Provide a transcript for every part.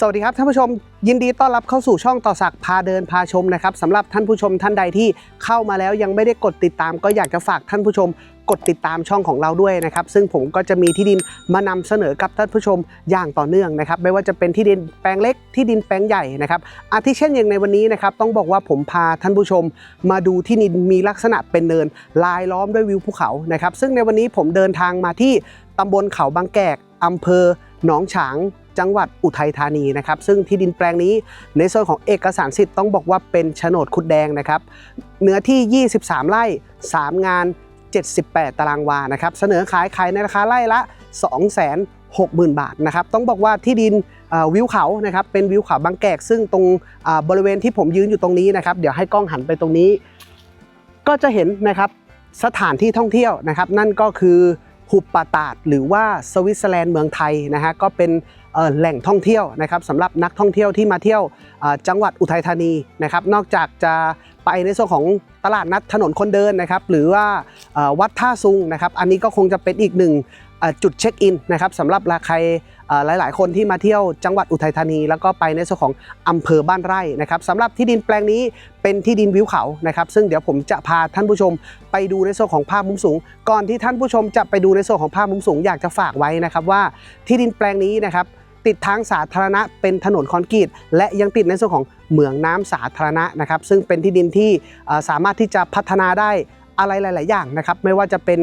สวัสดีครับท่านผู้ชมยินดีต้อนรับเข้าสู่ช่องต่อสักพาเดินพาชมนะครับสำหรับท่านผู้ชมท่านใดที่เข้ามาแล้วยังไม่ได้กดติดตาม ก็อยากจะฝากท่านผู้ชมกดติดตามช่องของเราด้วยนะครับ ซึ่งผมก็จะมีที่ดินมานำเสนอกับท่านผู้ชมอย่างต่อเนื่องนะครับ ไม่ว่าจะเป็นที่ดินแปลงเล็กที่ดินแปลงใหญ่นะครับ อาทิเช่นอย่างในวันนี้นะครับ ต้องบอกว่าผมพาท่านผู้ชม มาดูที่ดินมีลักษณะเป็นเนินลายล้อมด้วยวิวภูเขานะครับ ซึ่งในวันนี้ผมเดินทางมาที่ตำบลเขาบางแกกอำเภอหนองฉาง จังหวัดอุทัยธานีนะครับซึ่งที่ดินแปลงนี้ในส่วนของเอกสารสิทธิ์ต้องบอกว่าเป็นโฉนดคุดแดงนะครับเนื้อที่ 23 ไร่ 3 งาน 78 ตารางวานะครับเสนอขายขายในราคาไร่ละ 260,000 บาทนะครับต้องบอกว่าที่ดินวิวเขานะครับเป็นวิวเขาบางแกก ซึ่งตรงบริเวณที่ผมยืนอยู่ตรงนี้นะครับเดี๋ยวให้กล้องหันไปตรงนี้ ก็จะเห็นนะครับสถานที่ท่องเที่ยวนะครับ นั่นก็คือ หุบป่าตาดหรือว่าสวิตเซอร์แลนด์เมืองไทยนะฮะก็เป็นแหล่งท่องเที่ยวนะครับสำหรับนักท่องเที่ยวที่มาเที่ยวจังหวัดอุทัยธานีนะครับ นอกจากจะไปในส่วนของตลาดนัดถนนคนเดินนะครับ หรือว่าวัดท่าซุงนะครับ อันนี้ก็คงจะเป็นอีกหนึ่งจุดเช็คอินนะครับสำหรับใคร หลาย ๆ คนที่มาเที่ยวจังหวัดอุทัยธานี แล้วก็ไปในส่วนของอำเภอบ้านไร่นะครับสำหรับที่ดินแปลงนี้เป็นที่ดินวิวเขานะครับซึ่งเดี๋ยวผมจะพาท่านผู้ชมไปดูในส่วนของภาพมุมสูง ก่อนที่ท่านผู้ชมจะไปดูในส่วนของภาพมุมสูงอยากจะฝากไว้นะครับว่าที่ดินแปลงนี้นะครับติดทางสาธารณะเป็นถนนคอนกรีตและยังติดในส่วนของเหมืองน้ำสาธารณะนะครับ ซึ่งเป็นที่ดินที่สามารถที่จะพัฒนาได้อะไรหลาย ๆ อย่างนะครับ ไม่ว่าจะเป็น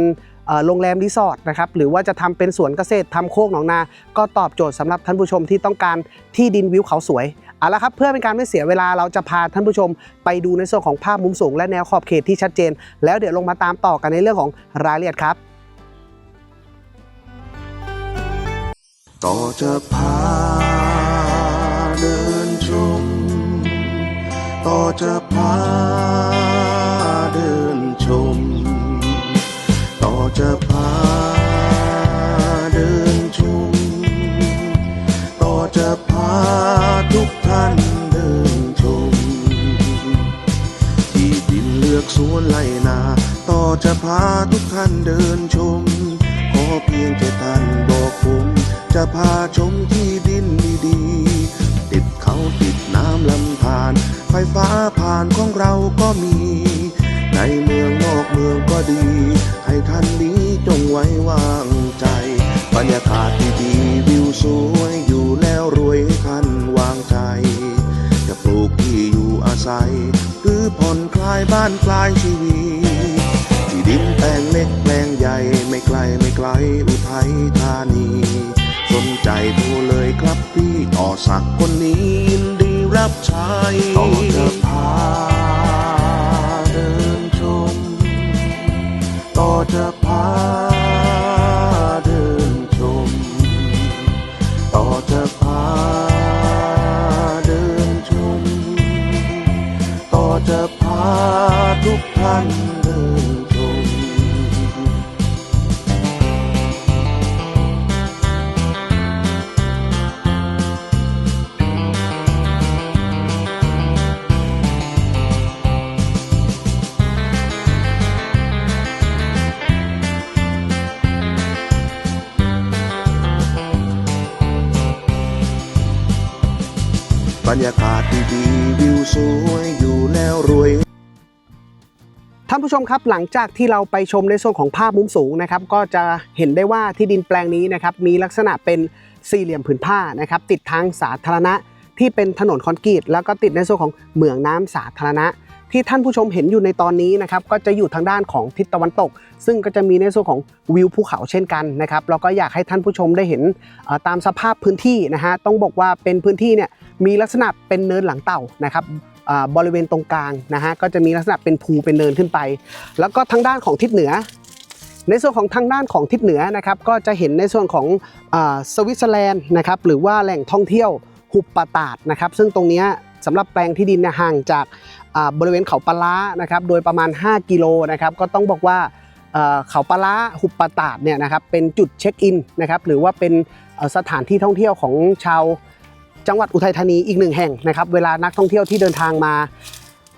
โรงแรมรีสอร์ทนะครับหรือว่าจะทำเป็นสวนเกษตรทำโคกหนองนา ก็ตอบโจทย์สำหรับท่านผู้ชมที่ต้องการที่ดินวิวเขาสวยเอาละครับเพื่อเป็นการไม่เสียเวลาเราจะพาท่านผู้ชม ไปดูในส่วนของภาพมุมสูงและแนวขอบเขตที่ชัดเจน แล้วเดี๋ยวลงมาตามต่อกันในเรื่องของรายละเอียดครับต่อจะพาเดินชมต่อจะพา กสวนไล่นา ต่อจะพาทุกท่านเดินชม ขอเพียงแค่ท่านบอกผม จะพาชมที่ดินดีๆ ติดเขาติดน้ำลำธาร ไฟฟ้าผ่านของเราก็มี ในเมืองนอกเมืองก็ดี ให้ท่านนี้จงไว้วางใจ บรรยากาศดีๆวิวสวยอยู่แล้วรวยให้ท่านวางใจ จะปลูกที่อยู่อาศัย หรือผ่อน ลายบ้านคลายชีวิตที่ดินแปลงเล็กแปลงใหญ่ไม่ไกลไม่ไกลอุทัยธานีสนใจโทรเลยครับพี่ต่อสักคนนี้ยินดีรับใช้ต่อจะพาเดินชมต่อจะพาเดินชมต่อจะพาเดินชมต่อจะพา ทุกท่านเดินชมบรรยากาศดีๆวิวสวยอยู่แล้วรวย ท่านผู้ชมครับหลังจากที่เราไปชมในส่วนของภาพมุมสูงนะครับก็จะเห็นได้ว่าที่ดินแปลงนี้นะครับมีลักษณะเป็นสี่เหลี่ยมผืนผ้านะครับติดทางสาธารณะที่เป็นถนนคอนกรีตแล้วก็ติดในส่วนของเหมืองน้ำสาธารณะ ที่ท่านผู้ชมเห็นอยู่ในตอนนี้นะครับก็จะอยู่ทางด้านของทิศตะวันตก ซึ่งก็จะมีในส่วนของวิวภูเขาเช่นกันนะครับแล้วก็อยากให้ท่านผู้ชมได้เห็นตามสภาพพื้นที่นะฮะต้องบอกว่าเป็นพื้นที่เนี่ยมีลักษณะเป็นเนินหลังเต่านะครับ บริเวณตรงกลางนะฮะก็จะมีลักษณะเป็นภูเป็นเนินขึ้นไป แล้วก็ทางด้านของทิศเหนือ ในส่วนของทางด้านของทิศเหนือนะครับก็จะเห็นในส่วนของสวิตเซอร์แลนด์นะครับหรือว่าแหล่งท่องเที่ยวหุบป่าตาดนะครับซึ่งตรงนี้สำหรับแปลงที่ดินห่างจากบริเวณเขาปะล้านะครับโดยประมาณ 5 กิโลนะครับก็ต้องบอกว่าเขาปะล้าหุบป่าตาดเนี่ยนะครับเป็นจุดเช็คอินนะครับหรือว่าเป็นสถานที่ท่องเที่ยวของชาว จังหวัดอุทัยธานีอีกหนึ่งแห่งนะครับเวลานักท่องเที่ยวที่เดินทางมา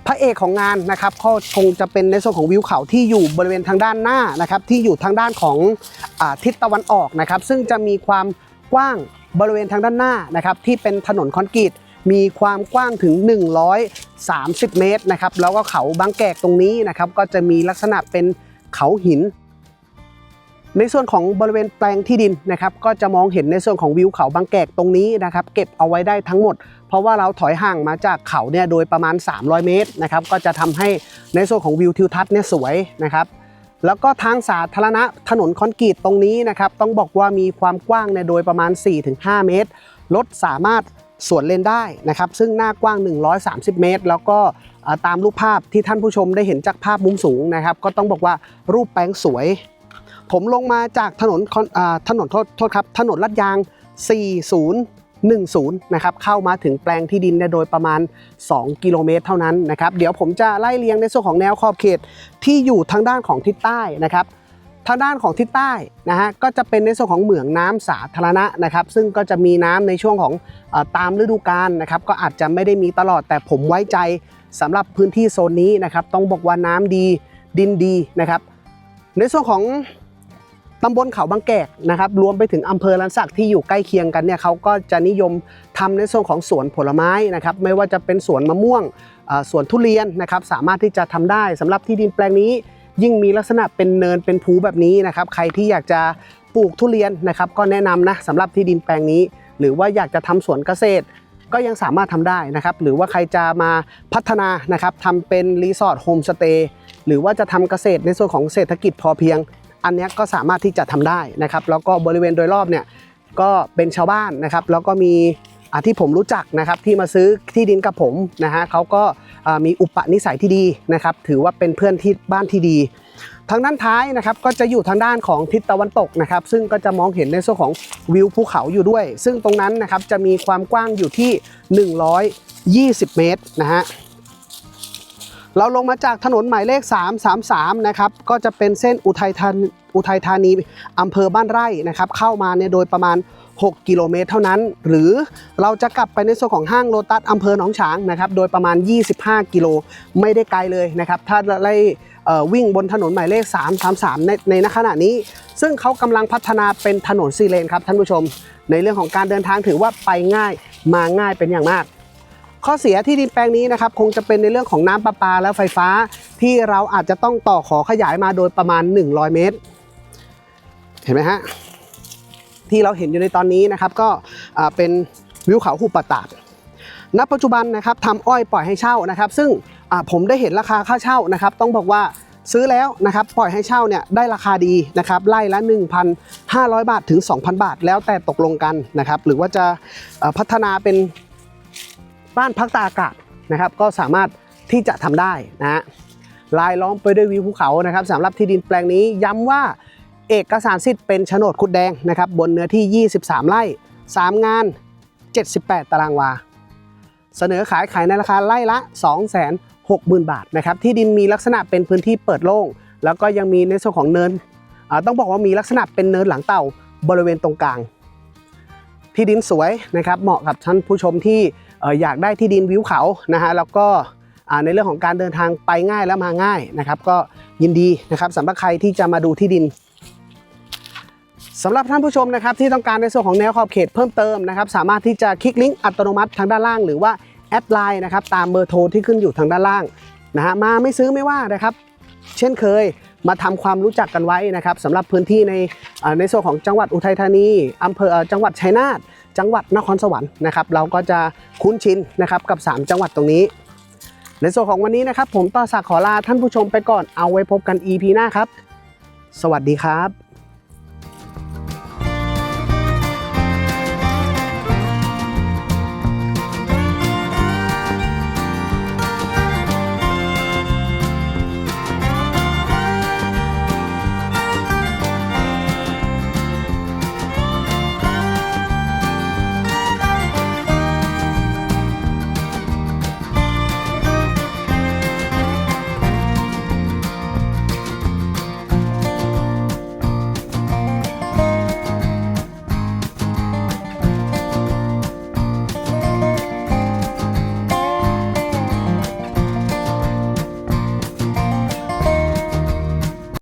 พระเอกของงานนะครับก็คงจะเป็นในส่วนของวิวเขาที่อยู่บริเวณทางด้านหน้านะครับที่อยู่ทางด้านของอทิศตะวันออกนะครับซึ่งจะมีความกว้างบริเวณทางด้านหน้านะครับที่เป็นถนนคอนกรีตมีความกว้างถึง 130 เมตรนะครับแล้วก็เขาบางแกกตรงนี้นะครับก็จะมีลักษณะเป็นเขาหิน ในส่วนของบริเวณแปลงที่ดินนะครับก็จะมองเห็นในส่วนของวิวเขาบางแกกตรงนี้นะครับเก็บเอาไว้ได้ทั้งหมด เพราะว่าเราถอยห่างมาจากเขาเนี่ยโดยประมาณ 300 เมตรนะครับก็จะทำให้ในส่วนของวิวทิวทัศน์เนี่ยสวยนะครับแล้วก็ทางสาธารณะถนนคอนกรีตตรงนี้นะครับต้องบอกว่ามีความกว้างเนี่ยโดยประมาณ 4-5 เมตรรถสามารถสวนเลนได้นะครับซึ่งหน้ากว้าง 130 เมตร แล้วก็ตามรูปภาพที่ท่านผู้ชมได้เห็นจากภาพมุมสูงนะครับ ก็ต้องบอกว่ารูปแปลงสวย ผมลงมาจากถนนถนนโทษโทษครับ ถนนลาดยาง 4010 นะครับ เข้ามาถึงแปลงที่ดินเนี่ยโดยประมาณ 2 กิโลเมตรเท่านั้นนะครับ เดี๋ยวผมจะไล่เรียงในส่วนของแนวขอบเขตที่อยู่ทางด้านของทิศใต้นะครับทางด้านของทิศใต้นะฮะก็จะเป็นในส่วนของเหมืองน้ำสาธารณะนะครับ ซึ่งก็จะมีน้ำในช่วงของอตามฤดูกาลนะครับ ก็อาจจะไม่ได้มีตลอดแต่ผมไว้ใจสำหรับพื้นที่โซนนี้นะครับ ต้องบอกว่าน้ำดีดินดีนะครับ ในส่วนของ ตำบลเขาบางแกกนะครับรวมไปถึงอำเภอลันสักที่อยู่ใกล้เคียงกันเนี่ยเขาก็จะนิยมทำในส่วนของสวนผลไม้นะครับไม่ว่าจะเป็นสวนมะม่วงสวนทุเรียนนะครับสามารถที่จะทำได้สำหรับที่ดินแปลงนี้ ยิ่งมีลักษณะเป็นเนินเป็นภูแบบนี้นะครับใครที่อยากจะปลูกทุเรียนนะครับก็แนะนำนะสำหรับที่ดินแปลงนี้ หรือว่าอยากจะทำสวนเกษตรก็ยังสามารถทำได้นะครับหรือว่าใครจะมาพัฒนานะครับทำเป็นรีสอร์ทโฮมสเตย์หรือว่าจะทำเกษตรในส่วนของเศรษฐกิจพอเพียง อันนี้ก็สามารถที่จะทำได้นะครับ แล้วก็บริเวณโดยรอบเนี่ยก็เป็นชาวบ้านนะครับ แล้วก็มีที่ผมรู้จักนะครับที่มาซื้อที่ดินกับผมนะฮะเขาก็มีอุปนิสัยที่ดีนะครับ ถือว่าเป็นเพื่อนที่บ้านที่ดี ทางด้านท้ายนะครับก็จะอยู่ทางด้านของทิศตะวันตกนะครับ ซึ่งก็จะมองเห็นในส่วนของวิวภูเขาอยู่ด้วย ซึ่งตรงนั้นนะครับจะมีความกว้างอยู่ที่ 120 เมตรนะฮะ เราลงมาจากถนนหมายเลข 333 นะครับ ก็จะเป็นเส้นอุทัยธานีอุทัยธานีอำเภอบ้านไร่นะครับ เข้ามาเนี่ยโดยประมาณ 6 กิโลเมตรเท่านั้น หรือเราจะกลับไปในส่วนของห้างโลตัสอำเภอหนองฉางนะครับ โดยประมาณ 25 กิโล ไม่ได้ไกลเลยนะครับ ถ้าไล่วิ่งบนถนนหมายเลข 333 ในในขณะนี้ ซึ่งเขากำลังพัฒนาเป็นถนนซีเลนครับท่านผู้ชม ในเรื่องของการเดินทางถือว่าไปง่ายมาง่ายเป็นอย่างมาก ข้อเสียที่ดินแปลงนี้นะครับคงจะเป็นในเรื่องของน้ำประปาและไฟฟ้า ที่เราอาจจะต้องต่อขอขยายมาโดยประมาณ 100 เมตร เห็นไหมฮะที่เราเห็นอยู่ในตอนนี้นะครับก็เป็นวิวเขาหุบป่าตาดณปัจจุบันนะครับทำอ้อยปล่อยให้เช่านะครับ ซึ่งผมได้เห็นราคาค่าเช่านะครับ ต้องบอกว่าซื้อแล้วนะครับปล่อยให้เช่าเนี่ยได้ราคาดีนะครับไล่ละ 1,500 บาทถึง 2,000 บาท แล้วแต่ตกลงกันนะครับหรือว่าจะพัฒนาเป็น บ้านพักตากอากาศนะครับ ก็สามารถที่จะทำได้นะฮะลายล้อมไปด้วยวิวภูเขานะครับสำหรับที่ดินแปลงนี้ย้ำว่าเอกสารสิทธิ์เป็นโฉนดคุดแดงนะครับบนเนื้อที่ 23 ไร่ 3 งาน 78 ตารางวา เสนอขายขายในราคาไร่ละ 260,000 บาทนะครับที่ดินมีลักษณะเป็นพื้นที่เปิดโล่ง แล้วก็ยังมีในส่วนของเนิน ต้องบอกว่ามีลักษณะเป็นเนินหลังเต่าบริเวณตรงกลาง ที่ดินสวยนะครับเหมาะกับท่านผู้ชมที่ อยากได้ที่ดินวิวเขานะฮะแล้วก็ในเรื่องของการเดินทางไปง่ายและมาง่ายนะครับ ก็ยินดีนะครับสำหรับใครที่จะมาดูที่ดินสำหรับท่านผู้ชมนะครับที่ต้องการในส่วนของแนวขอบเขตเพิ่มเติมนะครับสามารถที่จะคลิกลิงก์อัตโนมัติทางด้านล่าง หรือว่าแอดไลน์นะครับตามเบอร์โทรที่ขึ้นอยู่ทางด้านล่างนะฮะมาไม่ซื้อไม่ว่านะครับ เช่นเคยมาทำความรู้จักกันไว้นะครับสำหรับพื้นที่ในในส่วนของจังหวัดอุทัยธานีอำเภอจังหวัดชัยนาท จังหวัดนครสวรรค์นะครับเราก็จะคุ้นชินนะครับกับ 3 จังหวัดตรงนี้ ในส่วนของวันนี้นะครับ ผมต่อศักดิ์ขอลาท่านผู้ชมไปก่อนเอาไว้พบกัน EP หน้าครับ สวัสดีครับ